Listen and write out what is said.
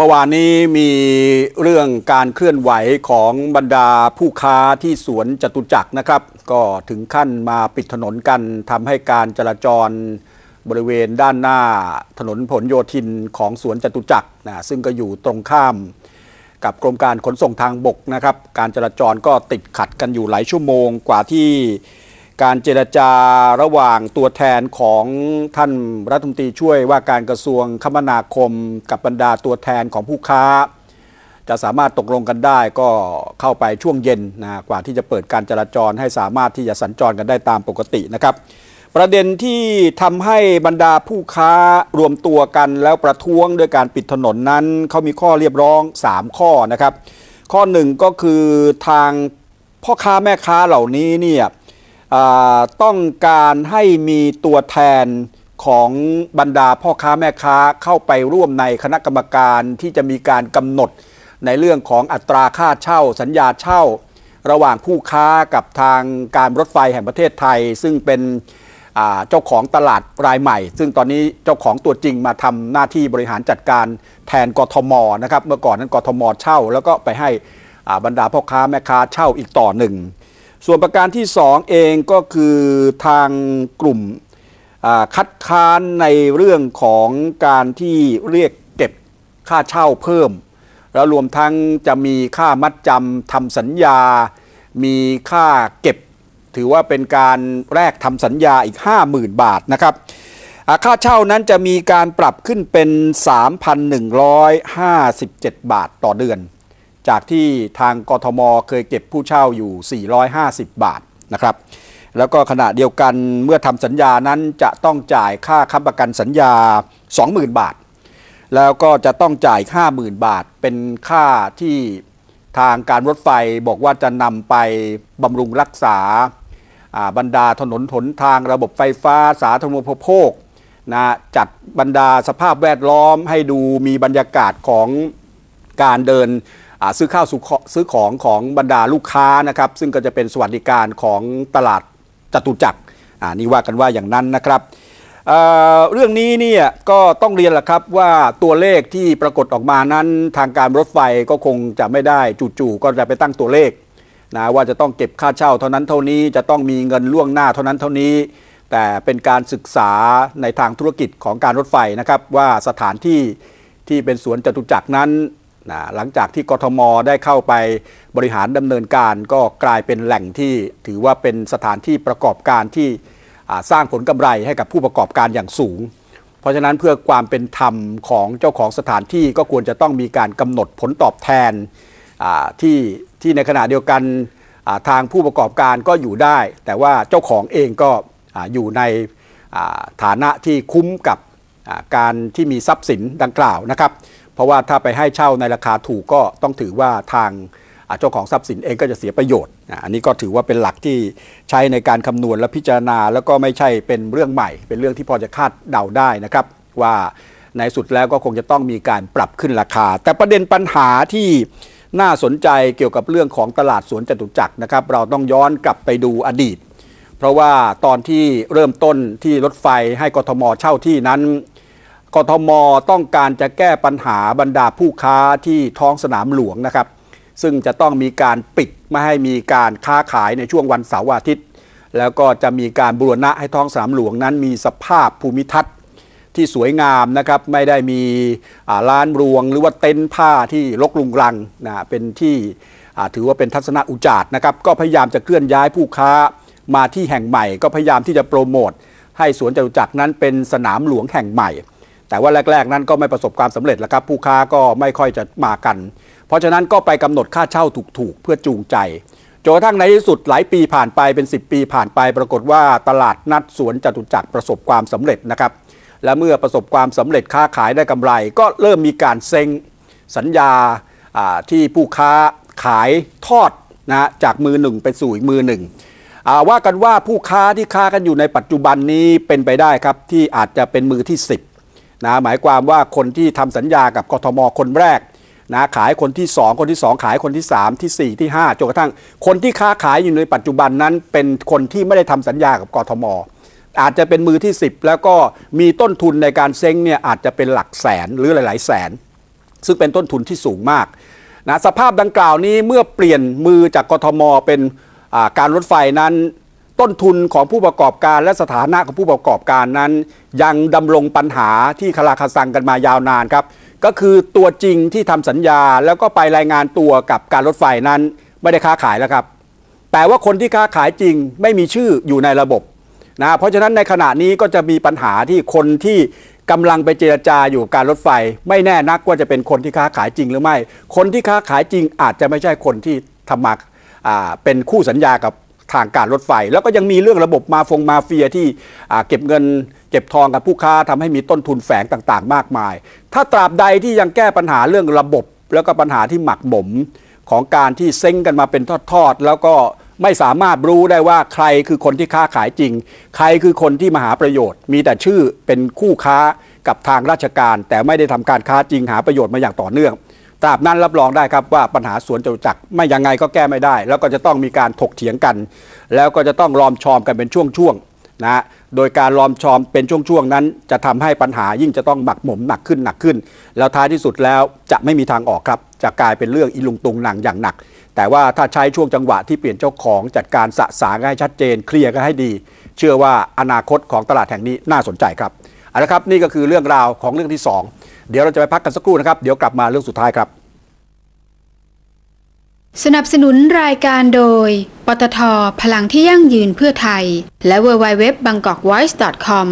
เมื่อวานนี้มีเรื่องการเคลื่อนไหวของบรรดาผู้ค้าที่สวนจตุจักรนะครับ ก็ถึงขั้นมาปิดถนนกันทำให้การจราจรบริเวณด้านหน้าถนนผลโยธินของสวนจตุจักรนะซึ่งก็อยู่ตรงข้ามกับกรมการขนส่งทางบกนะครับ การจราจรก็ติดขัดกันอยู่หลายชั่วโมงกว่าที่ การเจรจาระหว่างตัวแทนของท่านรัฐมนตรีช่วยว่าการกระทรวงคมนาคม กับบรรดาตัวแทนของผู้ค้า จะสามารถตกลงกันได้ก็เข้าไปช่วงเย็นนะกว่าที่จะเปิดการจราจรให้สามารถที่จะสัญจรกันได้ตามปกตินะครับ ประเด็นที่ทำให้บรรดาผู้ค้ารวมตัวกันแล้วประท้วงด้วยการปิดถนนนั้นเขามีข้อเรียบร้อง 3 ข้อนะครับ ข้อหนึ่งก็คือทางพ่อค้าแม่ค้าเหล่านี้เนี่ย ต้องการให้มีตัวแทนของบรรดาพ่อค้าแม่ค้าเข้าไปร่วมในคณะกรรมการที่จะมีการกำหนดในเรื่องของอัตราค่าเช่า สัญญาเช่า ระหว่างผู้ค้ากับทางการรถไฟแห่งประเทศไทย ซึ่งเป็นเจ้าของตลาดรายใหม่ ซึ่งตอนนี้เจ้าของตัวจริงมาทำหน้าที่บริหารจัดการแทนกทมนะครับเมื่อก่อนนั้นกทมเช่า แล้วก็ไปให้บรรดาพ่อค้าแม่ค้าเช่าอีกต่อหนึ่ง ส่วนประการที่ 2 เองก็คือทางกลุ่มคัดค้านในเรื่องของการที่เรียกเก็บค่าเช่าเพิ่ม แล้วรวมทั้งจะมีค่ามัดจำทำสัญญา มีค่าเก็บ ถือว่าเป็นการแรกทำสัญญาอีก 50,000 บาทนะครับค่าเช่านั้นจะมีการปรับขึ้นเป็น 3,157 บาทต่อเดือน จากที่ทางกทมเคยเก็บผู้เช่าอยู่ 450 บาทนะครับ แล้วก็ขณะเดียวกันเมื่อทำสัญญานั้นจะต้องจ่ายค่าค้ำประกันสัญญา 20,000 บาท แล้วก็จะต้องจ่าย 50,000 บาท เป็นค่าที่ทางการรถไฟบอกว่าจะนำไปบำรุงรักษาบรรดาถนนหนทางระบบไฟฟ้าสาธารณูปโภคนะจัดบรรดาสภาพแวดล้อมให้ดูมีบรรยากาศของการเดิน ซื้อข้าวซื้อของของบรรดาลูกค้านะครับซึ่งก็จะเป็นสวัสดิการของตลาดจตุจักรนี่ว่ากันว่าอย่างนั้นนะครับเเรื่องนี้เนี่ยก็ต้องเรียนแหละครับว่าตัวเลขที่ปรากฏออกมานั้นทางการรถไฟก็คงจะไม่ได้จู่ๆก็จะไปตั้งตัวเลขนะว่าจะต้องเก็บค่าเช่าเท่านั้นเท่านี้จะต้องมีเงินล่วงหน้าเท่านั้นเท่านี้ แต่เป็นการศึกษาในทางธุรกิจของการรถไฟนะครับว่าสถานที่ที่เป็นสวนจตุจักรนั้น นะหลังจากที่กทมได้เข้าไปบริหารดำเนินการก็กลายเป็นแหล่งที่ถือว่าเป็นสถานที่ประกอบการที่สร้างผลกำไรให้กับผู้ประกอบการอย่างสูง เพราะฉะนั้นเพื่อความเป็นธรรมของเจ้าของสถานที่ก็ควรจะต้องมีการกำหนดผลตอบแทนที่ที่ในขณะเดียวกันทางผู้ประกอบการก็อยู่ได้ แต่ว่าเจ้าของเองก็ออยู่ในฐานะที่คุ้มกับการที่มีทรัพย์สินดังกล่าวนะครับ เพราะว่าถ้าไปให้เช่าในราคาถูกก็ต้องถือว่าทางเจ้าของทรัพย์สินเองก็จะเสียประโยชน์ อันนี้ก็ถือว่าเป็นหลักที่ใช้ในการคำนวณและพิจารณา แล้วก็ไม่ใช่เป็นเรื่องใหม่ เป็นเรื่องที่พอจะคาดเดาได้นะครับ ว่าในสุดแล้วก็คงจะต้องมีการปรับขึ้นราคา แต่ประเด็นปัญหาที่น่าสนใจเกี่ยวกับเรื่องของตลาดสวนจตุจักรนะครับ เราต้องย้อนกลับไปดูอดีต เพราะว่าตอนที่เริ่มต้นที่รถไฟให้กทมเช่าที่นั้น กทมต้องการจะแก้ปัญหาบรรดาผู้ค้าที่ท้องสนามหลวงนะครับ ซึ่งจะต้องมีการปิดไม่ให้มีการค้าขายในช่วงวันเสาร์อาทิตย์ แล้วก็จะมีการบูรณะให้ท้องสนามหลวงนั้นมีสภาพภูมิทัศน์ที่สวยงามนะครับไม่ได้มีร้านรวง หรือว่าเต็นท์ผ้าที่รกรุงรังนะเป็นที่ถือว่าเป็นทัศนอุจาร์นะครับก็พยายามจะเคลื่อนย้ายผู้ค้ามาที่แห่งใหม่ ก็พยายามที่จะโปรโมทให้สวนจตุจักรนั้นเป็นสนามหลวงแห่งใหม่ แต่ว่าแรก ๆ นั้นก็ไม่ประสบความสำเร็จแล้วครับผู้ค้าก็ไม่ค่อยจะมากัน เพราะฉะนั้นก็ไปกำหนดค่าเช่าถูกๆ เพื่อจูงใจจนกระทั่งในที่สุดหลายปีผ่านไปเป็น 10 ปีผ่านไป ปรากฏว่าตลาดนัดสวนจตุจักรประสบความสำเร็จนะครับและเมื่อประสบความสำเร็จค้าขายได้กำไร ก็เริ่มมีการเซ็งสัญญาที่ผู้ค้าขายทอดนะจากมือหนึ่งไปสู่อีกมือหนึ่งว่ากันว่าผู้ค้าที่ค้ากันอยู่ในปัจจุบันนี้เป็นไปได้ครับที่อาจจะเป็นมือที่ 10 นะหมายความว่าคนที่ทำสัญญากับกทมคนแรกนะขายคนที่ 2 คนที่ 2 ขายคนที่ 3 ที่ 4 ที่5จนกระทั่ง คนที่ค้าขายอยู่ในปัจจุบันนั้น เป็นคนที่ไม่ได้ทำสัญญากับกทม อาจจะเป็นมือที่ 10 แล้วก็มีต้นทุนในการเซ้งเนี่ยอาจจะเป็นหลักแสนหรือหลาย ๆ แสน ซึ่งเป็นต้นทุนที่สูงมากนะสภาพดังกล่าวนี้เมื่อเปลี่ยนมือจากกทมเป็นการรถไฟนั้น ต้นทุนของผู้ประกอบการและสถานะของผู้ประกอบการนั้น ยังดำรงปัญหาที่คลาคาซังกันมายาวนานครับ ก็คือตัวจริงที่ทำสัญญาแล้วก็ไปรายงานตัวกับการรถไฟนั้น ไม่ได้ค้าขายแล้วครับ แต่ว่าคนที่ค้าขายจริงไม่มีชื่ออยู่ในระบบนะเพราะฉะนั้นในขณะนี้ก็จะมีปัญหาที่คนที่กำลังไปเจรจาอยู่การรถไฟ ไม่แน่นักว่าจะเป็นคนที่ค้าขายจริงหรือไม่ คนที่ค้าขายจริงอาจจะไม่ใช่คนที่ทำมาเป็นคู่สัญญากับ ทางการรถไฟ แล้วก็ยังมีเรื่องระบบมาฟงมาเฟียที่เก็บเงิน เก็บทองกับผู้ค้าทำให้มีต้นทุนแฝงต่างๆ มากมาย ถ้าตราบใดที่ยังแก้ปัญหาเรื่องระบบ แล้วก็ปัญหาที่หมักหมมของการที่เซ้งกันมาเป็นทอดๆแล้วก็ไม่สามารถรู้ได้ว่าใครคือคนที่ค้าขายจริง ใครคือคนที่มาหาประโยชน์ มีแต่ชื่อเป็นคู่ค้ากับทางราชการ แต่ไม่ได้ทำการค้าจริงหาประโยชน์มาอย่างต่อเนื่อง ตราบนั้นรับรองได้ครับว่าปัญหาสวนจตุจักรไม่ยังไงก็แก้ไม่ได้ แล้วก็จะต้องมีการถกเถียงกัน แล้วก็จะต้องรอมชอมกันเป็นช่วงๆนะโดยการรอมชอมเป็นช่วงๆนั้น จะทำให้ปัญหายิ่งจะต้องหมักหมมหนักขึ้นหนักขึ้น แล้วท้ายที่สุดแล้วจะไม่มีทางออกครับ จะกลายเป็นเรื่องอีลุงตุงหนังอย่างหนัก แต่ว่าถ้าใช้ช่วงจังหวะที่เปลี่ยนเจ้าของจัดการสะสางให้ชัดเจน เคลียร์กันให้ดี เชื่อว่าอนาคตของตลาดแห่งนี้น่าสนใจครับเอาละครับนี่ก็คือเรื่องราวของเรื่องที่สอง เดี๋ยวเราจะไปพักกันสักครู่นะครับ เดี๋ยวกลับมาเรื่องสุดท้ายครับ สนับสนุนรายการโดย ปตทพลังที่ยั่งยืนเพื่อไทย และ w w w b a n g k o k v o i c e c o m